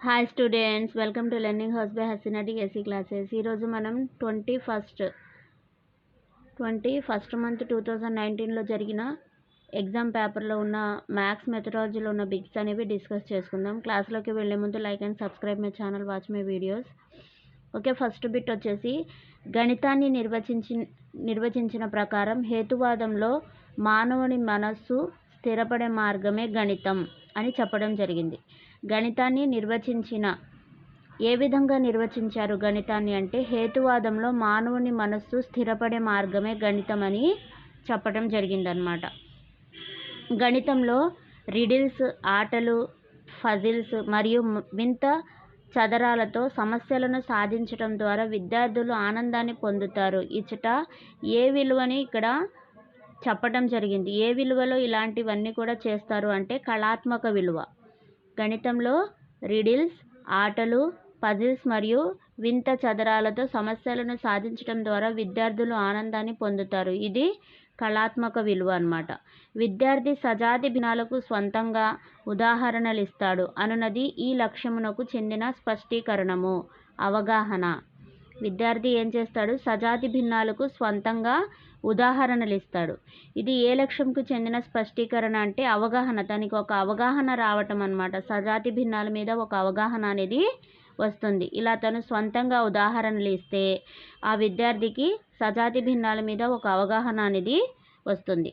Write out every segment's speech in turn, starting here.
Hi students welcome to learning house by Haseena DSC classes ఈరోజు మనం twenty first twenty first month two thousand నైన్టీన్లో జరిగిన exam పేపర్లో ఉన్న మ్యాథ్స్ మెథడాలజీలో ఉన్న బిట్స్ అనేవి డిస్కస్ చేసుకుందాం. క్లాస్లోకి వెళ్ళే ముందు like and subscribe my channel watch my videos okay first bit వచ్చేసి గణితాన్ని నిర్వచించి నిర్వచించిన ప్రకారం హేతువాదంలో మానవుని మనస్సు స్థిరపడే మార్గమే గణితం అని చెప్పడం జరిగింది. గణితాన్ని నిర్వచించిన. ఏ విధంగా నిర్వచించారు గణితాన్ని అంటే హేతువాదంలో మానవుని మనస్సు స్థిరపడే మార్గమే గణితం అని చెప్పడం జరిగిందనమాట గణితంలో రిడిల్స్ ఆటలు ఫజిల్స్ మరియు వింత చదరాలతో సమస్యలను సాధించడం ద్వారా విద్యార్థులు ఆనందాన్ని పొందుతారు. ఇచ్చట ఏ విలువని ఇక్కడ చెప్పడం జరిగింది. ఏ విలువలో ఇలాంటివన్నీ కూడా చేస్తారు అంటే కళాత్మక విలువ. గణితంలో రిడిల్స్ ఆటలు పజిల్స్ మరియు వింత చదరాలతో సమస్యలను సాధించడం ద్వారా విద్యార్థులు ఆనందాన్ని పొందుతారు. ఇది కళాత్మక విలువ అన్నమాట. విద్యార్థి సజాతి భిన్నాలకు స్వంతంగా ఉదాహరణలు ఇస్తాడు అనునది ఈ లక్ష్యమునకు చెందిన స్పష్టీకరణము అవగాహన. విద్యార్థి ఏం చేస్తాడు? సజాతి భిన్నాలకు స్వంతంగా ఉదాహరణలు ఇస్తాడు ఇది ఏ లక్ష్యంకు చెందిన స్పష్టీకరణ అంటే అవగాహన. తనకి ఒక అవగాహన రావటం అన్నమాట. సజాతి భిన్నాల మీద ఒక అవగాహన అనేది వస్తుంది. ఇలా తను స్వంతంగా ఉదాహరణలు ఇస్తే ఆ విద్యార్థికి సజాతి భిన్నాల మీద ఒక అవగాహన అనేది వస్తుంది.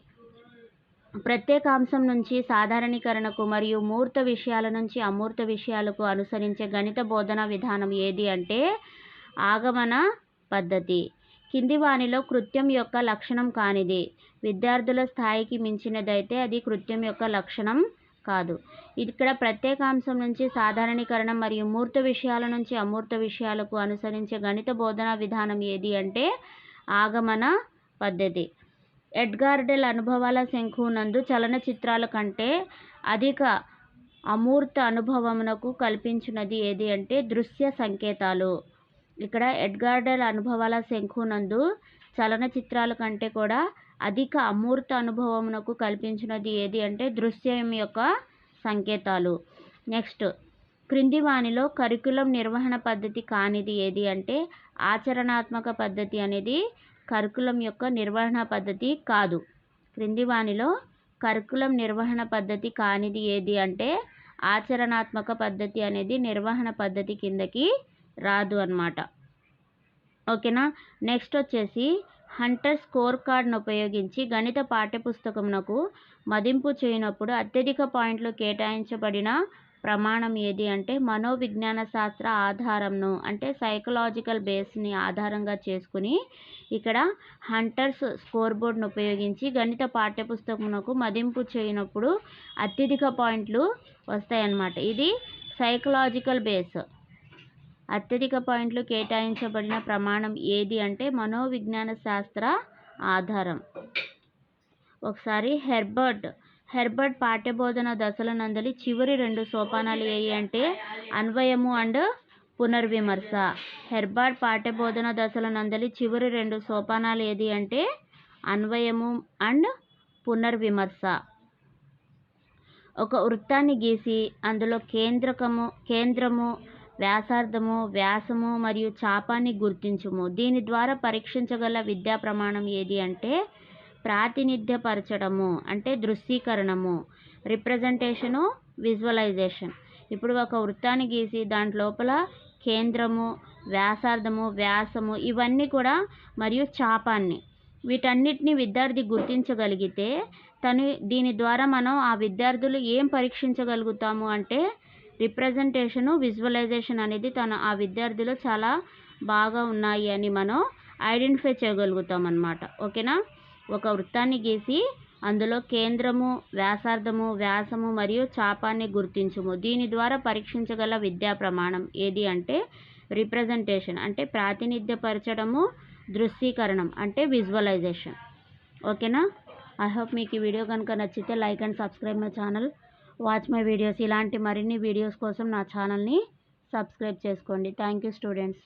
ప్రత్యేకాంశం నుంచి సాధారణీకరణకు మరియు మూర్త విషయాల నుంచి అమూర్త విషయాలకు అనుసరించే గణిత బోధనా విధానం ఏది అంటే ఆగమన పద్ధతి. కింది వానిలో కృత్యం యొక్క లక్షణం కానిది. విద్యార్థుల స్థాయికి మించినదైతే అది కృత్యం యొక్క లక్షణం కాదు. ఇక్కడ ప్రత్యేకాంశం నుంచి సాధారణీకరణ మరియు మూర్త విషయాల నుంచి అమూర్త విషయాలకు అనుసరించే గణిత బోధనా విధానం ఏది అంటే ఆగమన పద్ధతి. ఎడ్గార్డెల్ అనుభవాల శంఖు నందు చలనచిత్రాల కంటే అధిక అమూర్త అనుభవమునకు కల్పించినది ఏది అంటే దృశ్య సంకేతాలు. ఇక్కడ ఎడ్గార్డెల్ అనుభవాల శంఖు నందు చలనచిత్రాల కంటే కూడా అధిక అమూర్త అనుభవమునకు కల్పించినది ఏది అంటే దృశ్యం యొక్క సంకేతాలు. నెక్స్ట్ క్రింది వానిలో కరికులం నిర్వహణ పద్ధతి కానిది ఏది అంటే ఆచరణాత్మక పద్ధతి అనేది కరికులం యొక్క నిర్వహణ పద్ధతి కాదు. క్రింది వానిలో కరికులం నిర్వహణ పద్ధతి కానిది ఏది అంటే ఆచరణాత్మక పద్ధతి అనేది నిర్వహణ పద్ధతి కిందకి రాదు అన్నమాట. ఓకేనా? నెక్స్ట్ వచ్చేసి హంటర్ స్కోర్ కార్డ్ను ఉపయోగించి గణిత పాఠ్యపుస్తకమునకు మదింపు చేయనప్పుడు అత్యధిక పాయింట్లు కేటాయించబడిన ప్రమాణం ఏది అంటే మనోవిజ్ఞాన శాస్త్ర ఆధారంను అంటే సైకలాజికల్ బేస్ని ఆధారంగా చేసుకుని ఇక్కడ హంటర్స్ స్కోర్ బోర్డ్ను ఉపయోగించి గణిత పాఠ్యపుస్తకమునకు మదింపు చేయనప్పుడు అత్యధిక పాయింట్లు వస్తాయన్నమాట. ఇది సైకలాజికల్ బేస్. అత్యధిక పాయింట్లు కేటాయించబడిన ప్రమాణం ఏది అంటే మనోవిజ్ఞాన శాస్త్ర ఆధారం. ఒకసారి హెర్బర్ట్ హెర్బర్ట్ పాఠ్యబోధన దశల నందలి చివరి రెండు సోపానాలు ఏవి అంటే అన్వయము అండ్ పునర్విమర్శ. హెర్బర్ట్ పాఠ్యబోధన దశల నందలి చివరి రెండు సోపానాలు ఏది అంటే అన్వయము అండ్ పునర్విమర్శ. ఒక వృత్తాన్ని గీసి అందులో కేంద్రకము కేంద్రము వ్యాసార్థము వ్యాసము మరియు చాపాన్ని గుర్తించుము. దీని ద్వారా పరీక్షించగల విద్యా ప్రమాణం ఏది అంటే ప్రాతినిధ్యపరచడము అంటే దృశ్యీకరణము రిప్రజెంటేషను విజువలైజేషన్. ఇప్పుడు ఒక వృత్తాన్ని గీసి దాని లోపల కేంద్రము వ్యాసార్థము వ్యాసము ఇవన్నీ కూడా మరియు చాపాన్ని. వీటన్నిటిని విద్యార్థి గుర్తించగలిగితే తను దీని ద్వారా మనం ఆ విద్యార్థులు ఏం పరీక్షించగలుగుతాము అంటే రిప్రజెంటేషను విజువలైజేషన్ అనేది తన ఆ విద్యార్థిలో చాలా బాగా ఉన్నాయి అని మనం ఐడెంటిఫై చేయగలుగుతాం అన్నమాట ఓకేనా? ఒక వృత్తాన్ని గీసి అందులో కేంద్రము వ్యాసార్థము వ్యాసము మరియు చాపాన్ని గుర్తించుము. దీని ద్వారా పరీక్షించగల విద్యా ప్రమాణం ఏది అంటే రిప్రజెంటేషన్ అంటే ప్రాతినిధ్యపరచడము దృశ్యీకరణం అంటే విజువలైజేషన్. ఓకేనా? ఐ హోప్ మీకు ఈ వీడియో కనుక నచ్చితే like and subscribe my channel watch my videos ఇలాంటి మరిన్ని వీడియోస్ కోసం నా ఛానల్ని సబ్స్క్రైబ్ చేసుకోండి. Thank you students